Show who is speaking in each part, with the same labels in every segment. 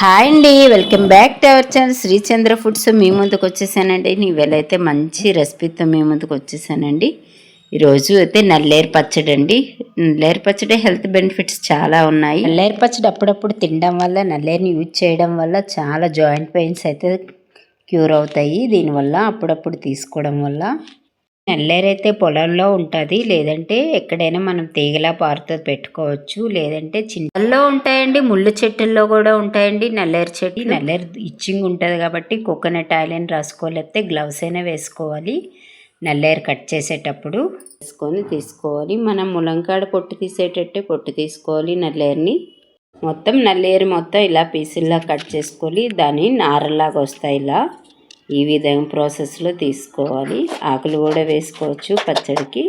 Speaker 1: Hi అండి welcome back to our channel Srichandra Foods. మీ ముందుకు వచ్చేసానండి. నీవేళైతే మంచి రెసిపీతో మీ ముందుకు వచ్చేసానండి. ఈరోజు అయితే నల్లేరు పచ్చడి అండి. నల్లేరు పచ్చడి హెల్త్ బెనిఫిట్స్ చాలా ఉన్నాయి. నల్లేరు పచ్చడి అప్పుడప్పుడు తినడం వల్ల నల్లేరుని యూజ్ చేయడం వల్ల చాలా జాయింట్ పెయిన్స్ అయితే క్యూర్ అవుతాయి. దీనివల్ల అప్పుడప్పుడు తీసుకోవడం వల్ల నల్లేరైతే పొలంలో ఉంటుంది. లేదంటే ఎక్కడైనా మనం తీగలా పారుతో పెట్టుకోవచ్చు. లేదంటే చిన్నల్లో ఉంటాయండి. ముళ్ళు చెట్టుల్లో కూడా ఉంటాయండి. నల్లేరు చెట్టు. నల్లేరు ఇచ్చింగ్ ఉంటుంది కాబట్టి కోకోనట్ ఆయిల్ అని రాసుకోలేకపోతే గ్లవ్స్ అయినా వేసుకోవాలి. నల్లేరు కట్ చేసేటప్పుడు వేసుకొని తీసుకోవాలి. మనం ములంకాడ పొట్టు తీసేటట్టే పొట్టు తీసుకోవాలి నల్లేరుని. మొత్తం నల్లేరు మొత్తం ఇలా పీసుల్లా కట్ చేసుకోవాలి. దాని నారలాగా వస్తాయి ఇలా. ఈ విధంగా ప్రాసెస్లో తీసుకోవాలి. ఆకులు కూడా వేసుకోవచ్చు పచ్చడికి.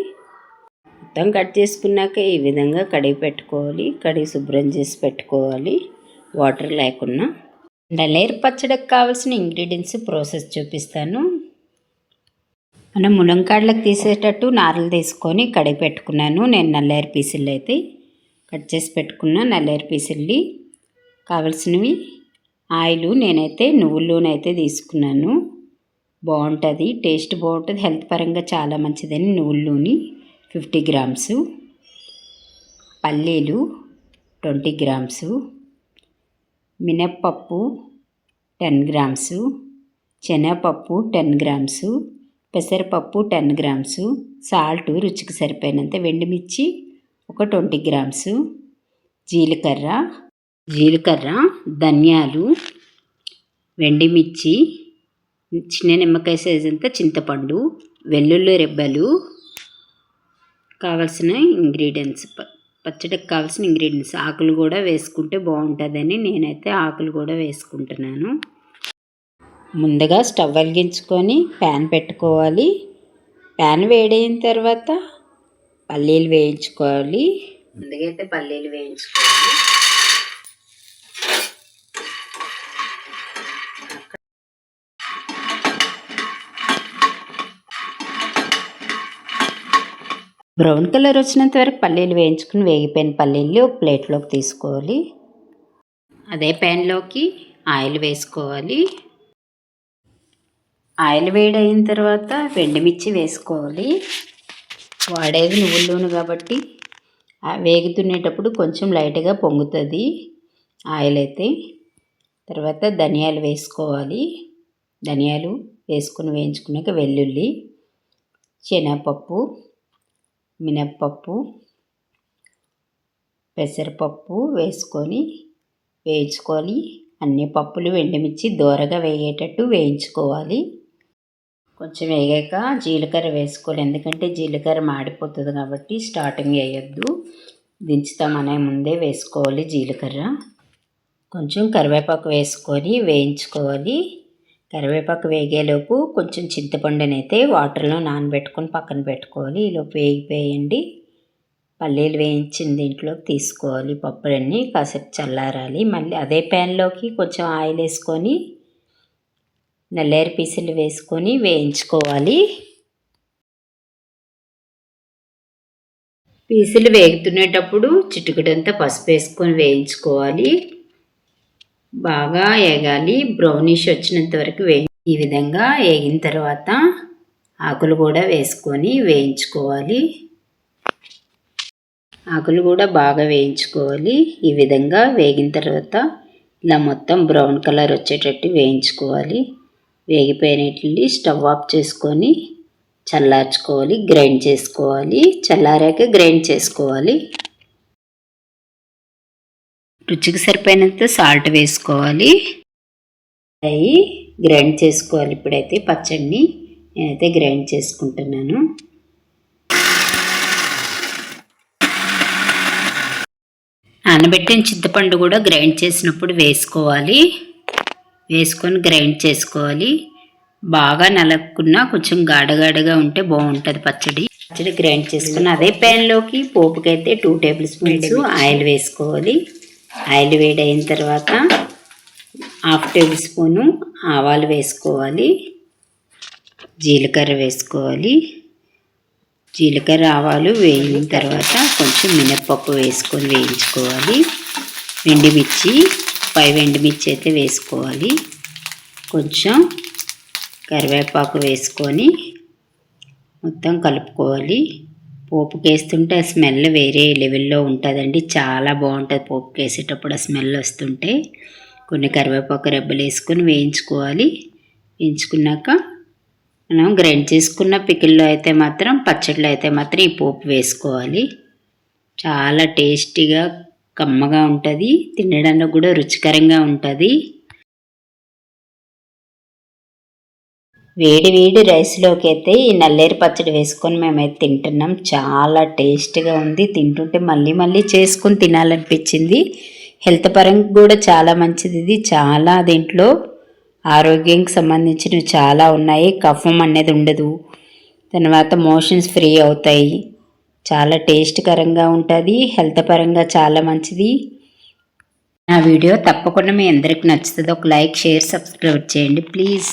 Speaker 1: మొత్తం కట్ చేసుకున్నాక ఈ విధంగా కడిగి పెట్టుకోవాలి. కడిగి శుభ్రం చేసి పెట్టుకోవాలి. వాటర్ లేకుండా నల్లేరు పచ్చడికి కావాల్సిన ఇంగ్రీడియంట్స్ ప్రాసెస్ చూపిస్తాను. మనం ములంకాడలకు తీసేటట్టు నారలు తీసుకొని కడిగి పెట్టుకున్నాను. నేను నల్లేరు పీసులు అయితే కట్ చేసి పెట్టుకున్న నల్లేరు పీసుల్ని. కావలసినవి ఆయిల్ నేనైతే నువ్వుల నూనె అయితే తీసుకున్నాను. బాగుంటుంది టేస్ట్ బాగుంటుంది హెల్త్ పరంగా చాలా మంచిదని నువ్వుల నూనె ఫిఫ్టీ గ్రామ్స్ పల్లీలు ట్వంటీ గ్రామ్స్ మినప్పప్పు టెన్ గ్రామ్స్ శనగపప్పు టెన్ గ్రామ్స్ పెసరపప్పు టెన్ గ్రామ్స్ సాల్ట్ రుచికి సరిపోయినంత వెండిమిర్చి ఒక ట్వంటీ గ్రామ్స్ జీలకర్ర జీలకర్ర ధనియాలు వెండిమిర్చి చిన్న నిమ్మకాయ సైజ్ అంతా చింతపండు వెల్లుల్లి రెబ్బలు కావాల్సిన ఇంగ్రీడియంట్స్ పచ్చడికి కావాల్సిన ఇంగ్రీడియంట్స్ ఆకులు కూడా వేసుకుంటే బాగుంటుందని నేనైతే ఆకులు కూడా వేసుకుంటున్నాను. ముందుగా స్టవ్ వెలిగించుకొని ప్యాన్ పెట్టుకోవాలి. ప్యాన్ వేడైన తర్వాత పల్లీలు వేయించుకోవాలి. ముందుగా అయితే పల్లీలు వేయించుకోవాలి. బ్రౌన్ కలర్ వచ్చినంత వరకు పల్లీలు వేయించుకుని వేగిపోయిన పల్లీలు ఒక ప్లేట్లోకి తీసుకోవాలి. అదే ప్యాన్లోకి ఆయిల్ వేసుకోవాలి. ఆయిల్ వేడైన తర్వాత వెండిమిర్చి వేసుకోవాలి. వాడేది నువ్వుల నూనె కాబట్టి. వేగుతునేటప్పుడు కొంచెం లైట్గా పొంగుతుంది ఆయిల్ అయితే. తర్వాత ధనియాలు వేసుకోవాలి. ధనియాలు వేసుకుని వేయించుకున్నాక వెల్లుల్లి శనగపప్పు మినప్పప్పు పెసరపప్పు వేసుకొని వేయించుకొని అన్ని పప్పులు ఎండుమిర్చి దోరగా వేగేటట్టు వేయించుకోవాలి. కొంచెం వేగాక జీలకర్ర వేసుకోవాలి. ఎందుకంటే జీలకర్ర మాడిపోతుంది కాబట్టి స్టార్టింగ్ వేయొద్దు. దించుతామనే ముందే వేసుకోవాలి జీలకర్ర. కొంచెం కరివేపాకు వేసుకొని వేయించుకోవాలి. కరివేపాకు వేగేలోపు కొంచెం చింతపండునైతే వాటర్లో నానబెట్టుకొని పక్కన పెట్టుకోవాలి. ఈలోపు వేగిపోయండి. పల్లీలు వేయించిన దీంట్లోకి తీసుకోవాలి. పప్పులన్నీ కాసేపు చల్లారాలి. మళ్ళీ అదే ప్యాన్లోకి కొంచెం ఆయిల్ వేసుకొని నల్లేరు పీసులు వేసుకొని వేయించుకోవాలి. పీసులు వేగుతునేటప్పుడు చిటుకుడంతా పసుపు వేసుకొని వేయించుకోవాలి. బాగా వేగాలి బ్రౌనిష్ వచ్చినంత వరకు వే ఈ విధంగా వేగిన తర్వాత ఆకులు కూడా వేసుకొని వేయించుకోవాలి. ఆకులు కూడా బాగా వేయించుకోవాలి. ఈ విధంగా వేగిన తర్వాత ఇలా మొత్తం బ్రౌన్ కలర్ వచ్చేటట్టు వేయించుకోవాలి. వేగిపోయినట్లు స్టవ్ ఆఫ్ చేసుకొని చల్లార్చుకోవాలి. గ్రైండ్ చేసుకోవాలి. చల్లారాక గ్రైండ్ చేసుకోవాలి. రుచికి సరిపోయినంత సాల్ట్ వేసుకోవాలి. అవి గ్రైండ్ చేసుకోవాలి. ఇప్పుడైతే పచ్చడిని నేనైతే గ్రైండ్ చేసుకుంటున్నాను. నానబెట్టిన చింతపండు కూడా గ్రైండ్ చేసినప్పుడు వేసుకోవాలి. వేసుకొని గ్రైండ్ చేసుకోవాలి. బాగా నలక్కున్నా కొంచెం గాడగాడగా ఉంటే బాగుంటుంది పచ్చడి. పచ్చడి గ్రైండ్ చేసుకుని అదే ప్యాన్లోకి పోపుకైతే టూ టేబుల్ స్పూన్స్ ఆయిల్ వేసుకోవాలి. ఆయిల్ వేడైన తర్వాత హాఫ్ టేబుల్ స్పూను ఆవాలు వేసుకోవాలి. జీలకర్ర వేసుకోవాలి. జీలకర్ర ఆవాలు వేయిన తర్వాత కొంచెం మినప్పప్పు వేసుకొని వేయించుకోవాలి. ఎండుమిర్చి ఫైవ్ ఎండుమిర్చి అయితే వేసుకోవాలి. కొంచెం కరివేపాకు వేసుకొని మొత్తం కలుపుకోవాలి. పోపుకేస్తుంటే ఆ స్మెల్ వేరే లెవెల్లో ఉంటుందండి. చాలా బాగుంటుంది పోపుకేసేటప్పుడు. ఆ స్మెల్ వస్తుంటే కొన్ని కరివేపాకు రెబ్బలు వేసుకొని వేయించుకోవాలి. వేయించుకున్నాక మనం గ్రైండ్ చేసుకున్న పికిల్లో అయితే మాత్రం పచ్చడిలో అయితే మాత్రం ఈ పోపు వేసుకోవాలి. చాలా టేస్టీగా కమ్మగా ఉంటుంది. తినడానికి కూడా రుచికరంగా ఉంటుంది. వేడి వేడి రైస్లోకి అయితే ఈ నల్లేరు పచ్చడి వేసుకొని మేమైతే తింటున్నాం. చాలా టేస్ట్గా ఉంది. తింటుంటే మళ్ళీ మళ్ళీ చేసుకొని తినాలనిపించింది. హెల్త్ పరంగా కూడా చాలా మంచిది ఇది. చాలా దీంట్లో ఆరోగ్యానికి సంబంధించినవి చాలా ఉన్నాయి. కఫం అనేది ఉండదు. తర్వాత మోషన్స్ ఫ్రీ అవుతాయి. చాలా టేస్ట్కరంగా ఉంటుంది. హెల్త్ పరంగా చాలా మంచిది. నా వీడియో తప్పకుండా మీ అందరికి నచ్చుతుంది. ఒక లైక్ షేర్ సబ్స్క్రైబ్ చేయండి. ప్లీజ్